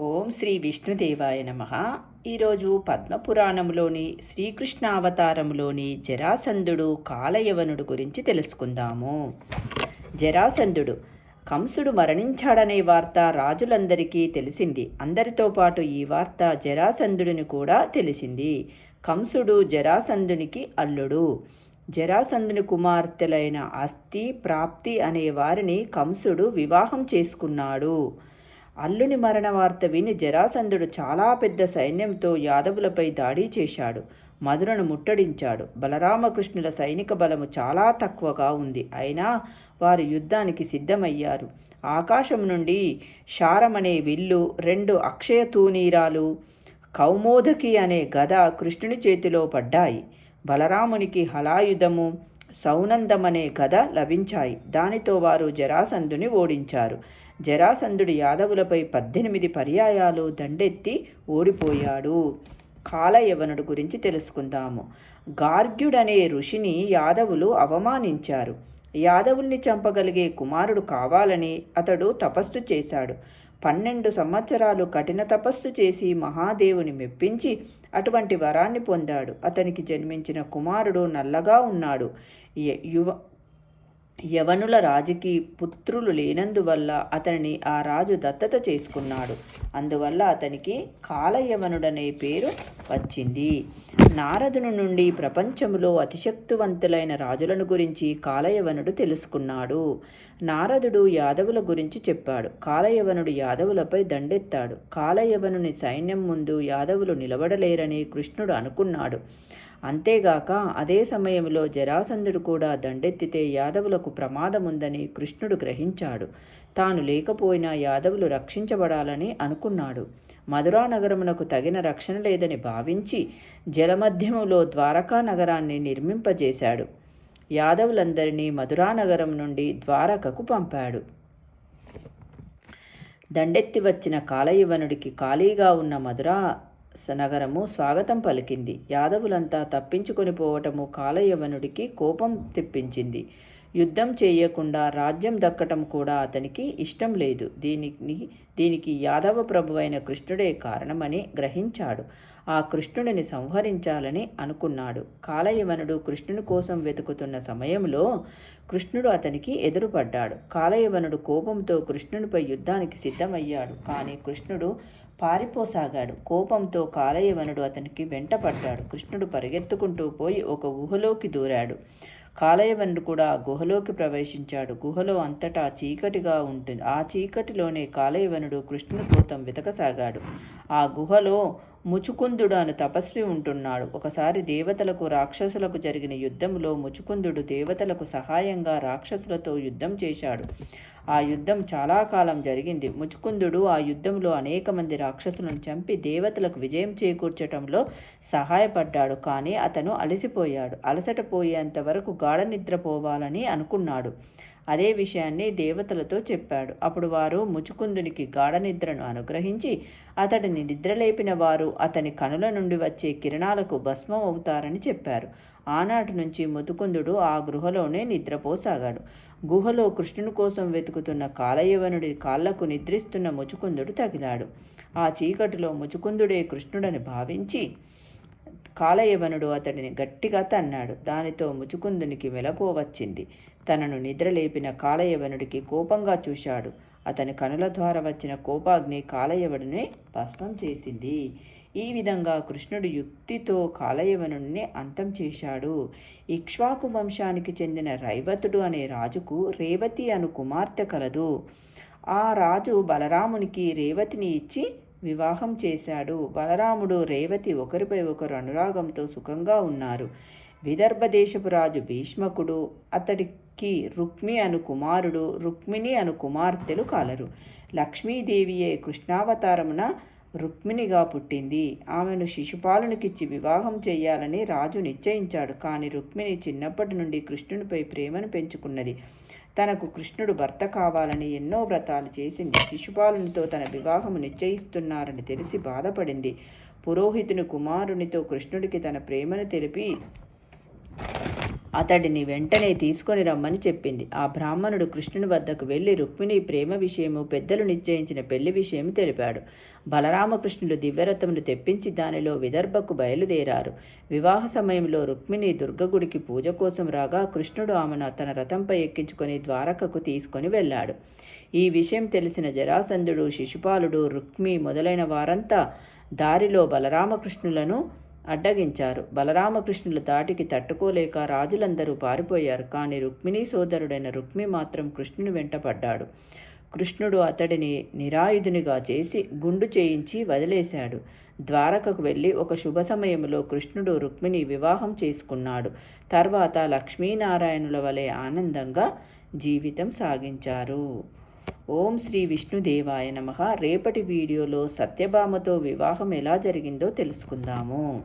ఓం శ్రీ విష్ణుదేవాయ నమ. ఈరోజు పద్మపురాణంలోని శ్రీకృష్ణ అవతారంలోని జరాసంధుడు కాలయవనుడు గురించి తెలుసుకుందాము. జరాసంధుడు కంసుడు మరణించాడనే వార్త రాజులందరికీ తెలిసింది. అందరితో పాటు ఈ వార్త జరాసంధుడిని కూడా తెలిసింది. కంసుడు జరాసంధునికి అల్లుడు. జరాసంధుని కుమార్తెలైన అస్థి ప్రాప్తి అనే వారిని కంసుడు వివాహం చేసుకున్నాడు. అల్లుని మరణ వార్త విని జరాసంధుడు చాలా పెద్ద సైన్యంతో యాదవులపై దాడి చేశాడు. మధురను ముట్టడించాడు. బలరామకృష్ణుల సైనిక బలము చాలా తక్కువగా ఉంది. అయినా వారు యుద్ధానికి సిద్ధమయ్యారు. ఆకాశం నుండి శారమనే విల్లు రెండు అక్షయ తూనీరాలు కౌమోదకి అనే గద కృష్ణుని చేతిలో పడ్డాయి. బలరామునికి హలాయుధము సౌనందమనే కథ లభించాయి. దానితో వారు జరాసంధుని ఓడించారు. జరాసంధుడు యాదవులపై పద్దెనిమిది పర్యాయాలు దండెత్తి ఓడిపోయాడు. కాలయవనుడు గురించి తెలుసుకుందాము. గార్గ్యుడనే ఋషిని యాదవులు అవమానించారు. యాదవుల్ని చంపగలిగే కుమారుడు కావాలని అతడు తపస్సు చేశాడు. పన్నెండు సంవత్సరాలు కఠిన తపస్సు చేసి మహాదేవుని మెప్పించి అటువంటి వరాన్ని పొందాడు. అతనికి జన్మించిన కుమారుడు నల్లగా ఉన్నాడు. యువ యవనుల రాజుకి పుత్రులు లేనందువల్ల అతనిని ఆ రాజు దత్తత చేసుకున్నాడు. అందువల్ల అతనికి కాలయవనుడనే పేరు వచ్చింది. నారదుని నుండి ప్రపంచములో అతిశక్తివంతులైన రాజులను గురించి కాలయవనుడు తెలుసుకున్నాడు. నారదుడు యాదవుల గురించి చెప్పాడు. కాలయవనుడు యాదవులపై దండెత్తాడు. కాలయవనుని సైన్యం ముందు యాదవులు నిలబడలేరని కృష్ణుడు అనుకున్నాడు. అంతేగాక అదే సమయంలో జరాసంధుడు కూడా దండెత్తితే యాదవులకు ప్రమాదముందని కృష్ణుడు గ్రహించాడు. తాను లేకపోయినా యాదవులు రక్షించబడాలని అనుకున్నాడు. మధురా నగరమునకు తగిన రక్షణ లేదని భావించి జలమధ్యములో ద్వారకా నగరాన్ని నిర్మింపజేశాడు. యాదవులందరినీ మధురా నగరం నుండి ద్వారకకు పంపాడు. దండెత్తి వచ్చిన కాలయవనుడికి ఖాళీగా ఉన్న మధురా స- నగరము స్వాగతం పలికింది. యాదవులంతా తప్పించుకొని పోవటము కాలయవనుడికి కోపం తెప్పించింది. యుద్ధం చేయకుండా రాజ్యం దక్కటం కూడా అతనికి ఇష్టం లేదు. దీనికి దీనికి యాదవ ప్రభువైన కృష్ణుడే కారణమని గ్రహించాడు. ఆ కృష్ణుడిని సంహరించాలని అనుకున్నాడు. కాలయవనుడు కృష్ణుని కోసం వెతుకుతున్న సమయంలో కృష్ణుడు అతనికి ఎదురుపడ్డాడు. కాలయవనుడు కోపంతో కృష్ణునిపై యుద్ధానికి సిద్ధమయ్యాడు. కానీ కృష్ణుడు పారిపోసాగాడు. కోపంతో కాలయవనుడు అతనికి వెంటపడ్డాడు. కృష్ణుడు పరిగెత్తుకుంటూ పోయి ఒక ఊహలోకి దూరాడు. కాలయవనుడు కూడా ఆ గుహలోకి ప్రవేశించాడు. గుహలో అంతటా చీకటిగా ఉంటుంది. ఆ చీకటిలోనే కాలయవనుడు కృష్ణుని కోసం వెతకసాగాడు. ఆ గుహలో ముచుకుందుడు అని తపస్వి ఉంటున్నాడు. ఒకసారి దేవతలకు రాక్షసులకు జరిగిన యుద్ధంలో ముచుకుందుడు దేవతలకు సహాయంగా రాక్షసులతో యుద్ధం చేశాడు. ఆ యుద్ధం చాలా కాలం జరిగింది. ముచుకుందుడు ఆ యుద్ధంలో అనేక మంది రాక్షసులను చంపి దేవతలకు విజయం చేకూర్చటంలో సహాయపడ్డాడు. కానీ అతను అలసిపోయాడు. అలసట పోయేంత వరకు గాఢ నిద్రపోవాలని అనుకున్నాడు. అదే విషయాన్ని దేవతలతో చెప్పాడు. అప్పుడు వారు ముచుకుందునికి గాఢ నిద్రను అనుగ్రహించి అతడిని నిద్రలేపిన వారు అతని కనుల నుండి వచ్చే కిరణాలకు భస్మం అవుతారని చెప్పారు. ఆనాటి నుంచి ముతుకుందుడు ఆ గృహలోనే నిద్రపోసాగాడు. గుహలో కృష్ణుని కోసం వెతుకుతున్న కాలయవనుడి కాళ్ళకు నిద్రిస్తున్న ముచుకుందుడు తగిలాడు. ఆ చీకటిలో ముచుకుందుడే కృష్ణుడని భావించి కాలయవనుడు అతడిని గట్టిగా తన్నాడు. దానితో ముచుకుందునికి మెలకువ వచ్చింది. తనను నిద్రలేపిన కాలయవనుడికి కోపంగా చూశాడు. అతని కనుల ద్వారా వచ్చిన కోపాగ్ని కాలయవనుని భస్మం చేసింది. ఈ విధంగా కృష్ణుడు యుక్తితో కాలయవనుడిని అంతం చేశాడు. ఇక్ష్వాకు వంశానికి చెందిన రైవతుడు అనే రాజుకు రేవతి అను కుమార్తె కలదు. ఆ రాజు బలరామునికి రేవతిని ఇచ్చి వివాహం చేశాడు. బలరాముడు రేవతి ఒకరిపై ఒకరు అనురాగంతో సుఖంగా ఉన్నారు. విదర్భ దేశపు రాజు భీష్మకుడు అతడికి రుక్మి అను కుమారుడు రుక్మిణి అను కుమార్తెలు కాలరు. లక్ష్మీదేవియే కృష్ణావతారమున రుక్మిణిగా పుట్టింది. ఆమెను శిశుపాలునికిచ్చి వివాహం చేయాలని రాజు నిశ్చయించాడు. కానీ రుక్మిణి చిన్నప్పటి నుండి కృష్ణునిపై ప్రేమను పెంచుకున్నది. తనకు కృష్ణుడు భర్త కావాలని ఎన్నో వ్రతాలు చేసింది. శిశుపాలునితో తన వివాహం నిశ్చయిస్తున్నారని తెలిసి బాధపడింది. పురోహితుని కుమారునితో కృష్ణుడికి తన ప్రేమను తెలిపి అతడిని వెంటనే తీసుకొని రమ్మని చెప్పింది. ఆ బ్రాహ్మణుడు కృష్ణుని వద్దకు వెళ్ళి రుక్మిణి ప్రేమ విషయము పెద్దలు నిశ్చయించిన పెళ్ళి విషయం తెలిపాడు. బలరామకృష్ణులు దివ్యరథమును తెప్పించి దానిలో విదర్భకు బయలుదేరారు. వివాహ సమయంలో రుక్మిణి దుర్గగుడికి పూజ కోసం రాగా కృష్ణుడు ఆమెను తన రథంపై ఎక్కించుకొని ద్వారకకు తీసుకొని వెళ్ళాడు. ఈ విషయం తెలిసిన జరాసంధుడు శిశుపాలుడు రుక్మి మొదలైన వారంతా దారిలో బలరామకృష్ణులను అడ్డగించారు. బలరామకృష్ణుల దాటికి తట్టుకోలేక రాజులందరూ పారిపోయారు. కానీ రుక్మిణీ సోదరుడైన రుక్మి మాత్రం కృష్ణుని వెంటపడ్డాడు కృష్ణుడు అతడిని నిరాయుధునిగా చేసి గుండు చేయించి వదిలేశాడు. ద్వారకకు వెళ్ళి ఒక శుభ సమయంలో కృష్ణుడు రుక్మిణి వివాహం చేసుకున్నాడు. తర్వాత లక్ష్మీనారాయణుల వలె ఆనందంగా జీవితం సాగించారు. ఓం శ్రీ విష్ణుదేవాయ నమ. రేపటి వీడియోలో సత్యభామతో వివాహం ఎలా జరిగిందో తెలుసుకుందాము.